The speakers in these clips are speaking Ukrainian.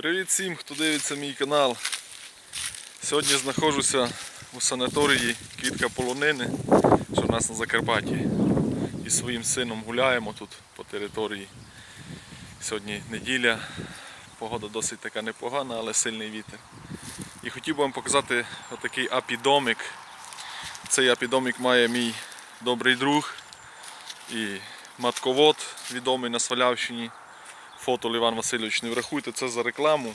Привіт всім, хто дивиться мій канал. Сьогодні знаходжуся у санаторії Квітка Полонини, що в нас на Закарпатті. І своїм сином гуляємо тут по території. Сьогодні неділя, погода досить така непогана, але сильний вітер. І хотів би вам показати отакий апідомик. Цей апідомик має мій добрий друг і матковод, відомий на Свалявщині. Фото Іван Васильович, не врахуйте це за рекламу.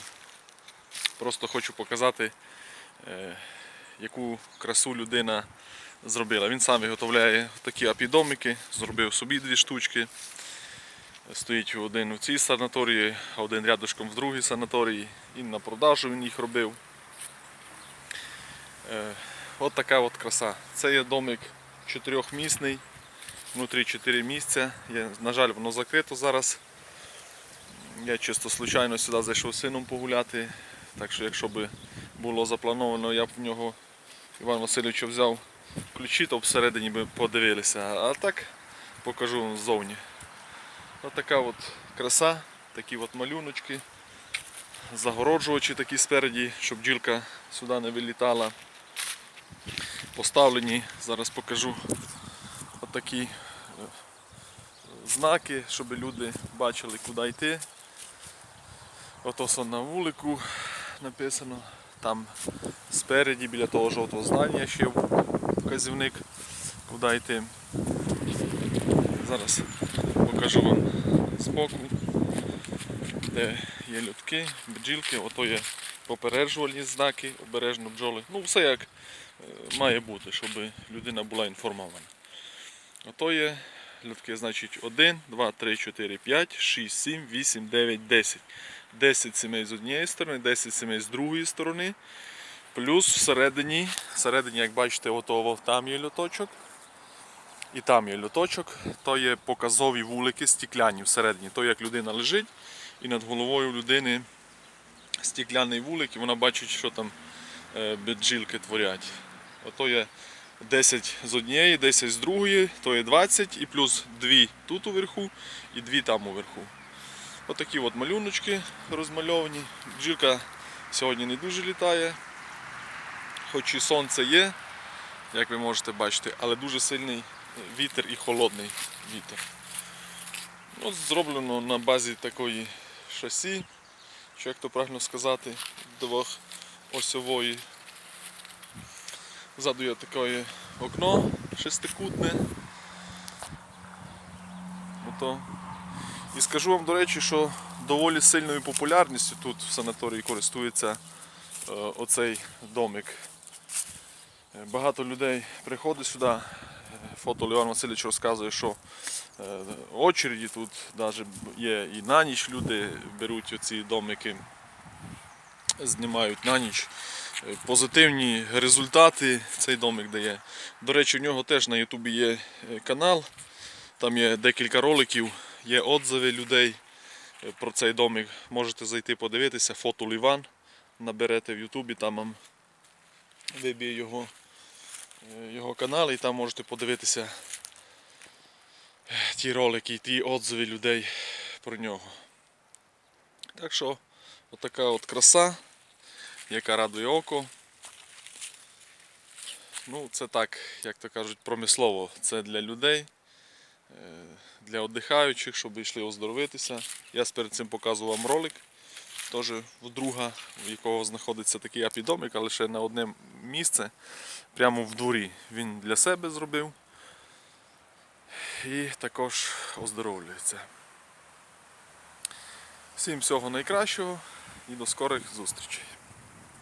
Просто хочу показати, е, яку красу людина зробила. Він сам виготовляє такі апідомики, зробив собі дві штучки. Стоїть один у цій санаторії, а один рядышком в другій санаторії. І на продажу він їх робив. Е, От така от краса. Це є домик чотирьохмісний, внутрі чотири місця. На жаль, воно закрито зараз. Я чисто случайно сюди зайшов з сином погуляти. Так що якщо б було заплановано, я б в нього Іван Васильович взяв ключі, то всередині би подивилися. А так покажу вам ззовні. Ось така от краса, такі от малюночки, загороджувачі такі спереді, щоб бджілка сюди не вилітала. Поставлені, зараз покажу отакі е, знаки, щоб люди бачили, куди йти. Ото все на вулику написано. Там спереді біля того жовтого здання ще вказівник, куди йти. Зараз покажу вам збоку, де є людки, бджілки, ото є попереджувальні знаки, обережно бджоли. Ну, все як має бути, щоб людина була інформована. Ото є людки, значить 1, 2, 3, 4, 5, 6, 7, 8, 9, 10. 10 сімей з однієї сторони, 10 сімей з другої сторони. Плюс всередині, всередині, як бачите, ото там є льоточок. І там є льоточок, то є показові вулики стікляні всередині. То як людина лежить і над головою людини стікляний вулик, і вона бачить, що там е, бджілки творять. Ото є 10 з однієї, 10 з другої, то є 20 і плюс 2 тут уверху і 2 там уверху. Отакі от малюночки розмальовані. Бджілка сьогодні не дуже літає, хоч і сонце є, як ви можете бачити, але дуже сильний вітер і холодний вітер. От зроблено на базі такої шасі, чи як то правильно сказати, двохосьової. Ззаду є таке окно шестикутне. Ото. І скажу вам, до речі, що доволі сильною популярністю тут в санаторії користується е, оцей домик. Е, Багато людей приходить сюди. Е, Фото Леон Васильович розказує, що очереді тут навіть є і на ніч люди беруть оці домики, знімають на ніч. Е, Позитивні результати цей домик дає. До речі, у нього теж на Ютубі є е, канал, там є декілька роликів, є отзиви людей е, про цей домик. Можете зайти подивитися, фото Ліван наберете в Ютубі, там вам виб'є його, його канал і там можете подивитися ті ролики і ті отзиви людей про нього. Так що, отака от краса, яка радує око. Ну, це так, як то кажуть, промислово. Це для людей, е, для віддихаючих, щоб йшли оздоровитися. Я перед цим показував вам ролик. Теж в друга, в якого знаходиться такий апідомик, але ще на одне місце, прямо в дворі. Він для себе зробив і також оздоровлюється. Всім всього найкращого і до скорих зустрічей.